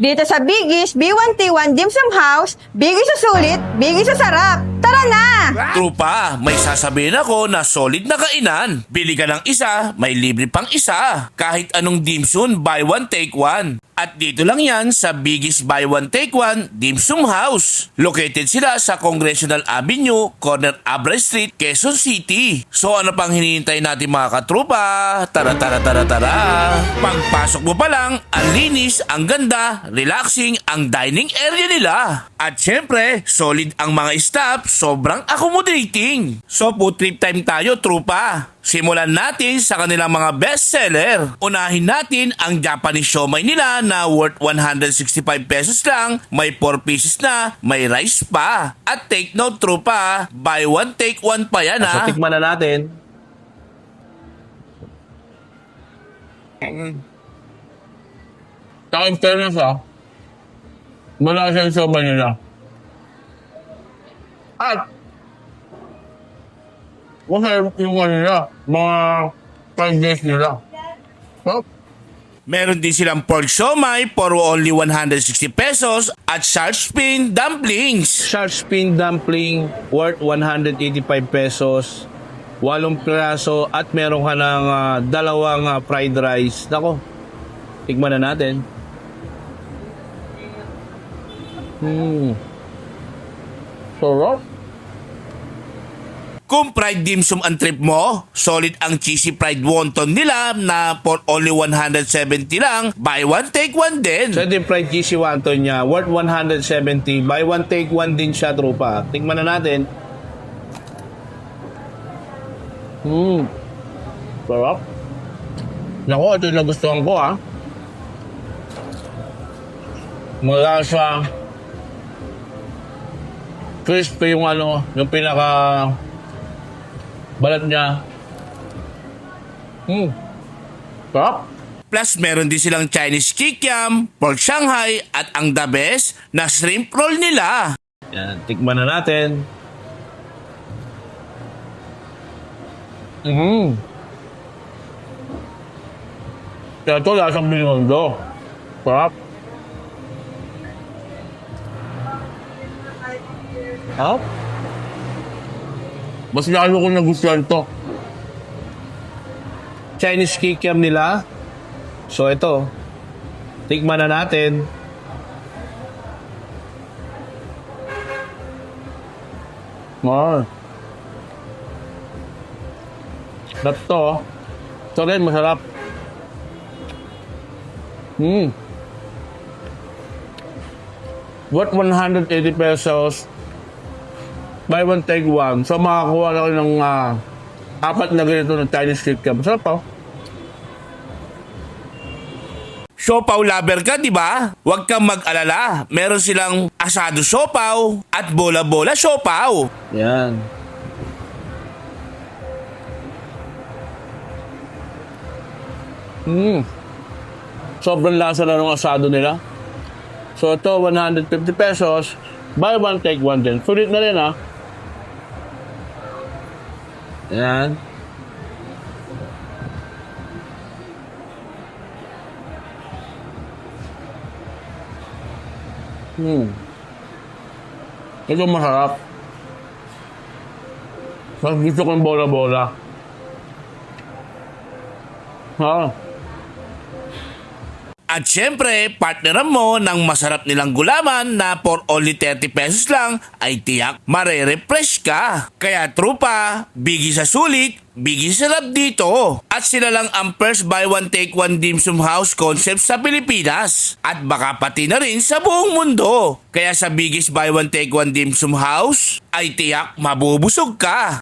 Dito sa Biggies, B1T1 Dim Sum House, Biggies sa sulit, Biggies sa sarap. Tara na! Trupa, may sasabihin ako na solid na kainan. Bili ka ng isa, may libre pang isa. Kahit anong dimsum, buy one, take one. At dito lang yan sa biggest buy one, take one, Dim Sum House. Located sila sa Congressional Avenue, corner Abra Street, Quezon City. So ano pang hinihintay natin mga katrupa? Tara, tara, tara, tara. Pagpasok mo pa lang, ang linis, ang ganda, relaxing ang dining area nila. At syempre, solid ang mga staff, sobrang accommodating. So food trip time tayo, trupa. Simulan natin sa kanilang mga bestseller. Unahin natin ang Japanese siomay nila na worth 165 pesos lang, may 4 pieces na, may rice pa. At take note, trupa, buy one, take one pa yan So, ha. tikman na natin. In fairness ah, malasa yung soba nila. At, masarap yung ano nila, mga 5 days nila. Oh, Meron din silang pork siomay for only 160 pesos at shark fin dumplings. Shark spin dumpling worth 185 pesos. Walong piraso at meron ka ng ah, dalawang ah, fried rice. Nako, tikman na natin. Hmm. sarap. Kung fried dim sum ang trip mo, solid ang cheesy fried wonton nila na for only 170 lang, buy one take one din. So yung fried cheesy wonton niya, worth 170. Buy one take one din siya, tropa. Tikman na natin. Hmm. Sarap. Naku, ito yung nagustuhan ko ah. Malasa. Crispy yung ano, yung pinaka balat niya. Hmm. Sarap. Plus meron din silang Chinese kikiam, pork shanghai at ang the best na shrimp roll nila. Yan, tikman na natin. Mm-hmm. Kaya ito, lasang binondo. Sarap. Sarap. Mas lalo ko nagustuhan to. Chinese kikiam nila. So ito, tikman na natin. Ah. Sarap to. oh. Ito rin, masarap. Hmm. Worth 180 pesos. Buy one, take one. So makakuha na kayo ng ah, apat na ganito ng Chinese kikiam. Masarap to. Siopaw lover ka, di ba? Huwag kang mag-alala. Meron silang asado siopaw at bola-bola siopaw. Yan. Hmm. Sobrang lasa na ng asado nila. So ito, 150 pesos. Buy one, take one din. Sulit na rin ah. Yan. Hmm. Ito masarap. Mas gusto ko yung bola-bola. Ha? At syempre, partneran mo ng masarap nilang gulaman na for only 30 pesos lang ay tiyak marerefresh ka. Kaya trupa, bigi sa sulit, bigi sa sarap dito. At sila lang ang first buy one take one dim sum house concept sa Pilipinas. At baka pati na rin sa buong mundo. Kaya sa biggest buy one take one dim sum house ay tiyak mabubusog ka.